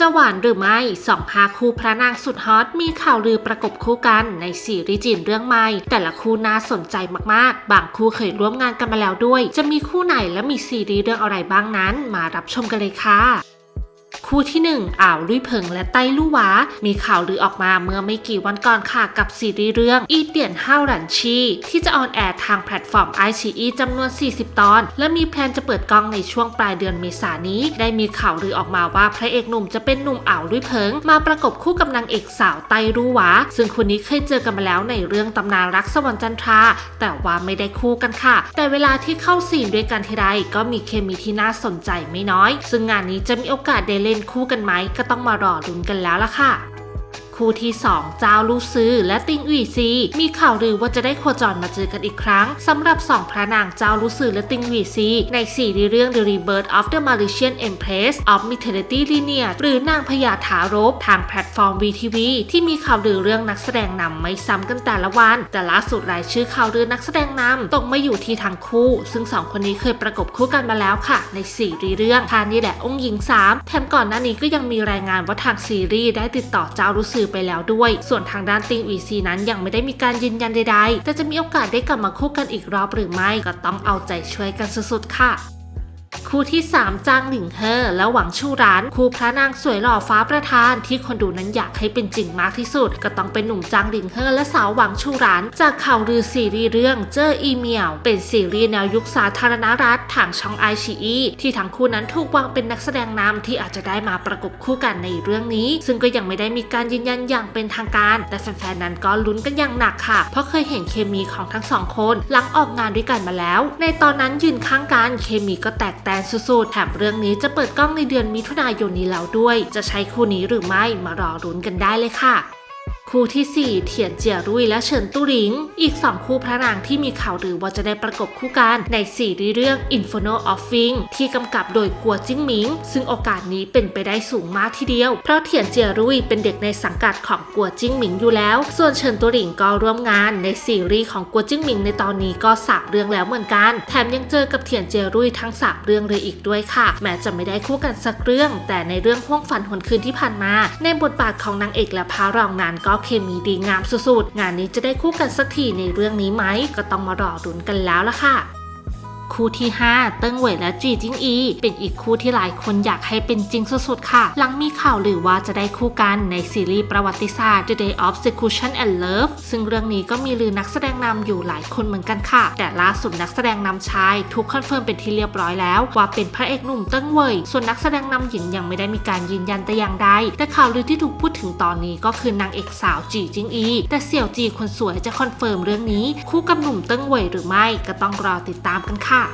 จะหวานหรือไม่สองพาคู่พระนางสุดฮอตมีข่าวลือประกบคู่กันในซีรีส์จีนเรื่องใหม่ แต่ละคู่น่าสนใจมากๆ บางคู่เคยร่วมงานกันมาแล้วด้วย จะมีคู่ไหนและมีซีรีส์เรื่องอะไรบ้างนั้น มารับชมกันเลยค่ะ คู่ที่ 1 อ่าวลุยเพิงและไต้ลู่หวา มีข่าวลือออกมาเมื่อไม่กี่วันก่อนค่ะกับซีรีส์เรื่อง อีเตียนห้าวหลันชี ที่จะออนแอร์ทางแพลตฟอร์ม i อ e จำนวน 40 ตอน และมีแพลนจะเปิดกล้องในช่วงปลายเดือนเมษายนนี้ ได้มีข่าวลือออกมาว่าพระเอกหนุ่มจะเป็นหนุ่มอ่าวลุยเพิง มาประกบคู่กับนางเอกสาวไต้ลู่หวา ซึ่งคนนี้เคยเจอกันมาแล้วในเรื่องตำนานรักสวรรค์จันทรา แต่ว่าไม่ได้คู่กันค่ะ แต่เวลาที่เข้าซีนด้วยกันทีไรก็มีเคมีที่น่าสนใจไม่น้อย ซึ่งงานนี้จะมีโอกาสได้เล่นคู่กันไหมก็ต้องมารอลุ้นกันแล้วล่ะค่ะ คู่ที่ 2 เจ้าลู่ซือและติงอุ๋ยซี มีข่าวลือว่าจะได้โคจรมาเจอกันอีกครั้งสำหรับสองพระนางเจ้าลู่ซือและติงอุ๋ยซี ในซีรีส์เรื่อง The Rebirth of the Malaysian Empress of Maternity Lineage หรือนางพญาถารบทางแพลตฟอร์ม VTV ที่มีข่าวลือเรื่องนักแสดงนำไม่ซ้ำกันแต่ละวัน แต่ล่าสุดรายชื่อข่าวลือนักแสดงนำตกมาอยู่ที่ทางคู่ ซึ่งสองคนนี้เคยประกบคู่กันมาแล้วค่ะ ในซีรีส์เรื่องทานี่แหละองค์หญิงสามแถมก่อนหน้านี้ก็ยังมีรายงานว่าทางซีรีส์ได้ติดต่อเจ้ารู้ซือไปแล้วด้วย ส่วนทางด้านติงอีซีนั้นยังไม่ได้มีการยืนยันใดๆ แต่จะมีโอกาสได้กลับมาคู่กันอีกรอบหรือไม่ก็ต้องเอาใจช่วยกันสุดๆค่ะ คู่ที่ 3 จางหลิงเฮอและหวังชูหราน คู่พระนางสวยหล่อฟ้าประธาน ที่คนดูนั้นอยากให้เป็นจริงมากที่สุด ก็ต้องเป็นหนุ่มจางหลิงเฮอและสาวหวังชูหราน จากข่าวลือซีรีส์เรื่องเจออีเมียว เป็นซีรีส์แนวยุคสาธารณรัฐทางช่องไอชีอีที่ทั้งคู่นั้นถูกวางเป็นนักแสดงนำที่อาจจะได้มาประกบคู่กันในเรื่องนี้ ซึ่งก็ยังไม่ได้มีการยืนยันอย่างเป็นทางการ แต่แฟนๆนั้นก็ลุ้นกันอย่างหนักค่ะ เพราะเคยเห็นเคมีของทั้งสองคนหลังออกงานด้วยกันมาแล้ว ในตอนนั้นยืนข้างกันเคมีก็แตกแตนสุดๆ แถมเรื่องนี้จะเปิดกล้องในเดือนมิถุนายนนี้แล้วด้วย จะใช้คู่นี้หรือไม่มารอรุ้นกันได้เลยค่ะ คู่ที่ 4 เถียนเจียรุ่ยและเฉินตุหลิง อีก 2 คู่พระนางที่มีข่าวลือว่าจะได้ประกบคู่กันในซีรีส์เรื่อง Inferno of Wing ที่กำกับโดยกัวจิ้งหมิง ซึ่งโอกาสนี้เป็นไปได้สูงมากทีเดียว เพราะเถียนเจียรุ่ยเป็นเด็กในสังกัดของกัวจิ้งหมิงอยู่แล้ว ส่วนเฉินตุหลิงก็ร่วมงานในซีรีส์ของกัวจิ้งหมิงในตอนนี้ก็สามเรื่องแล้วเหมือนกัน แถมยังเจอกับเถียนเจียรุ่ยทั้งสามเรื่องเลยอีกด้วยค่ะ แม้จะไม่ได้คู่กันสักเรื่อง แต่ในเรื่องห้วงฝันหนคืนที่ผ่านมา ในบทบาทของนางเอกและพระรองนั้นก็เคมีดีงามสุดๆ งานนี้จะได้คู่กันสักทีในเรื่องนี้ไหม ก็ต้องมารอดุนกันแล้วล่ะค่ะ คู่ที่ 5 เติ้งเหวยและจีจิ้งอี เป็นอีกคู่ที่หลายคนอยากให้เป็นจริงสุดๆ ค่ะ หลังมีข่าวลือว่าจะได้คู่กันในซีรีส์ประวัติศาสตร์ The Day of Secution and Love ซึ่งเรื่องนี้ก็มีลือนักแสดงนำอยู่หลายคนเหมือนกันค่ะ แต่ล่าสุดนักแสดงนำชายถูกคอนเฟิร์มเป็นที่เรียบร้อยแล้ว ว่าเป็นพระเอกหนุ่มเติ้งเหวยส่วนนักแสดงนำหญิงยังไม่ได้มีการยืนยันแต่อย่างใด แต่ข่าวลือที่ถูกพูดถึงตอนนี้ก็คือนางเอกสาวจีจิ้งอี แต่เสี่ยวจีคนสวยจะคอนเฟิร์มเรื่องนี้ คู่กับหนุ่มเติ้งเหวยหรือไม่ก็ต้องรอติดตามกันค่ะ